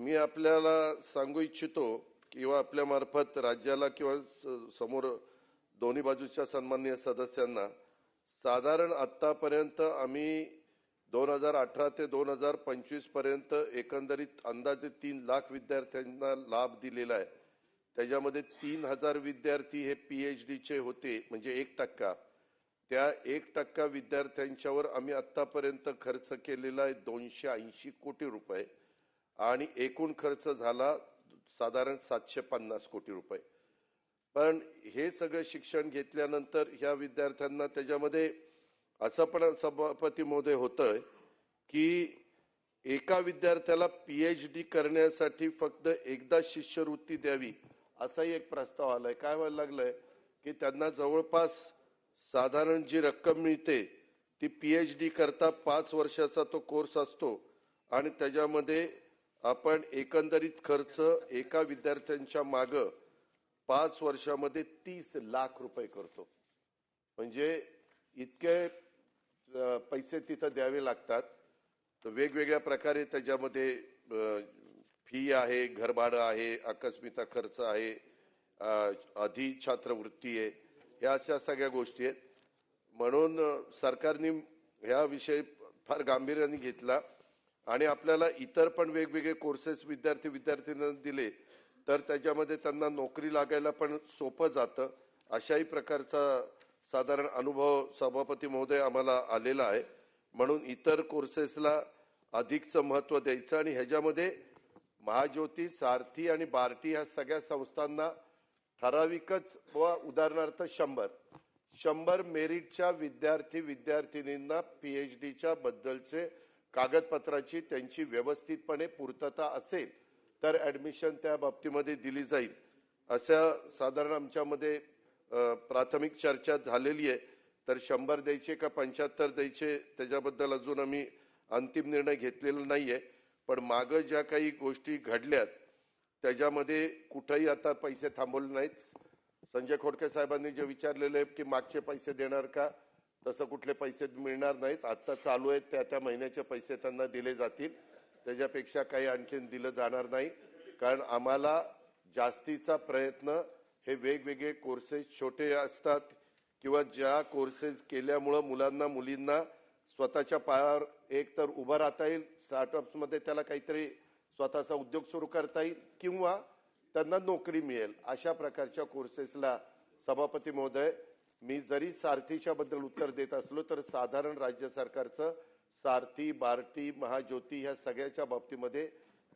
मी आपल्याला सांगू इच्छितो किंवा आपल्या मार्फत राज्याला किंवा समोर दोन्ही बाजूच्या सन्माननीय सदस्यांना साधारण आतापर्यंत आम्ही दोन हजार अठरा ते दोन हजार पंचवीसपर्यंत एकंदरीत अंदाजे तीन लाख विद्यार्थ्यांना लाभ दिलेला आहे. त्याच्यामध्ये तीन हजार विद्यार्थी हे पीएच डीचे होते म्हणजे एक टक्का. त्या एक टक्का विद्यार्थ्यांच्यावर आम्ही आतापर्यंत खर्च केलेला आहे दोनशे ऐंशी कोटी रुपये. आणि एकूण खर्च झाला साधारण सातशे पन्नास कोटी रुपये. पण हे सगळं शिक्षण घेतल्यानंतर ह्या विद्यार्थ्यांना त्याच्यामध्ये असं पण सभापती महोदय होतंय की एका विद्यार्थ्याला पीएच डी करण्यासाठी फक्त एकदा शिष्यवृत्ती द्यावी असाही एक प्रस्ताव आलाय. काय व्हायला लागलंय की त्यांना जवळपास साधारण जी रक्कम मिळते ती पीएच डी करता पाच वर्षाचा तो कोर्स असतो आणि त्याच्यामध्ये आपण एकंदरीत खर्च एका विद्यार्थ्यांच्या माग पाच वर्षामध्ये तीस लाख रुपये करतो. म्हणजे इतके पैसे तिथं द्यावे लागतात. तर वेगवेगळ्या प्रकारे त्याच्यामध्ये फी आहे घरभाडं आहे आकस्मिता खर्च आहे आधी छात्रवृत्ती आहे ह्या अशा सगळ्या गोष्टी आहेत. म्हणून सरकारने ह्या विषय फार गांभीर्याने घेतला. आणि आपल्याला इतर पण वेगवेगळे कोर्सेस विद्यार्थी विद्यार्थ्यांना दिले तर त्याच्यामध्ये त्यांना नोकरी लागायला पण सोपं जातं. अशाही प्रकारचा साधारण अनुभव सभापती महोदय आम्हाला आलेला आहे. म्हणून इतर कोर्सेसला अधिकचं महत्त्व द्यायचं आणि ह्याच्यामध्ये महाज्योती सारथी आणि बार्टी ह्या सगळ्या संस्थांना ठराविकच व उदाहरणार्थ शंभर शंभर मेरिटच्या विद्यार्थी विद्यार्थिनींना पीएच डीच्या बद्दलचे कागदपत्राची त्यांची व्यवस्थितपणे पूर्तता असेल तर ऍडमिशन त्या बाबतीमध्ये दिली जाईल. अशा साधारण आमच्यामध्ये प्राथमिक चर्चा झालेली आहे. तर शंभर द्यायचे का पंच्याहत्तर द्यायचे त्याच्याबद्दल अजून आम्ही अंतिम निर्णय घेतलेला नाही आहे पण मागं ज्या काही गोष्टी घडल्यात त्याच्यामध्ये कुठंही आता पैसे थांबवले नाहीत. संजय खोडके साहेबांनी जे विचारलेले आहे की मागचे पैसे देणार का तसं कुठले पैसे मिळणार नाहीत. आता चालू आहेत त्या त्या महिन्याचे पैसे त्यांना दिले जातील. त्याच्यापेक्षा काही आणखीन दिलं जाणार नाही. कारण आम्हाला जास्तीचा प्रयत्न हे वेगवेगळे कोर्सेस छोटे असतात किंवा ज्या कोर्सेस केल्यामुळं मुलांना मुलींना स्वतःच्या पायावर एक तर उभं राहता येईल स्टार्टअप्समध्ये त्याला काहीतरी स्वतःचा उद्योग सुरू करता येईल किंवा त्यांना नोकरी मिळेल. अशा प्रकारच्या कोर्सेसला सभापती महोदय मी जरी सारथीच्या बद्दल उत्तर देत असलो तर साधारण राज्य सरकारचं सारथी बार्टी महाज्योती ह्या सगळ्याच्या बाबतीमध्ये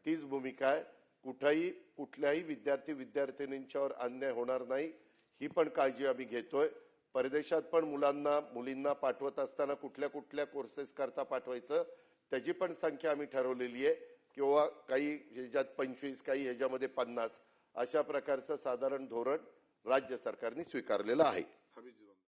तीच भूमिका आहे. कुठंही कुठल्याही विद्यार्थी विद्यार्थिनींच्यावर अन्याय होणार नाही ही पण काळजी आम्ही घेतोय. परदेशात पण मुलांना मुलींना पाठवत असताना कुठल्या कुठल्या कोर्सेस करता पाठवायचं त्याची पण संख्या आम्ही ठरवलेली आहे. किंवा काही ह्याच्यात पंचवीस काही ह्याच्यामध्ये पन्नास अशा प्रकारचं साधारण धोरण राज्य सरकारने स्वीकारलेलं आहे. Hamid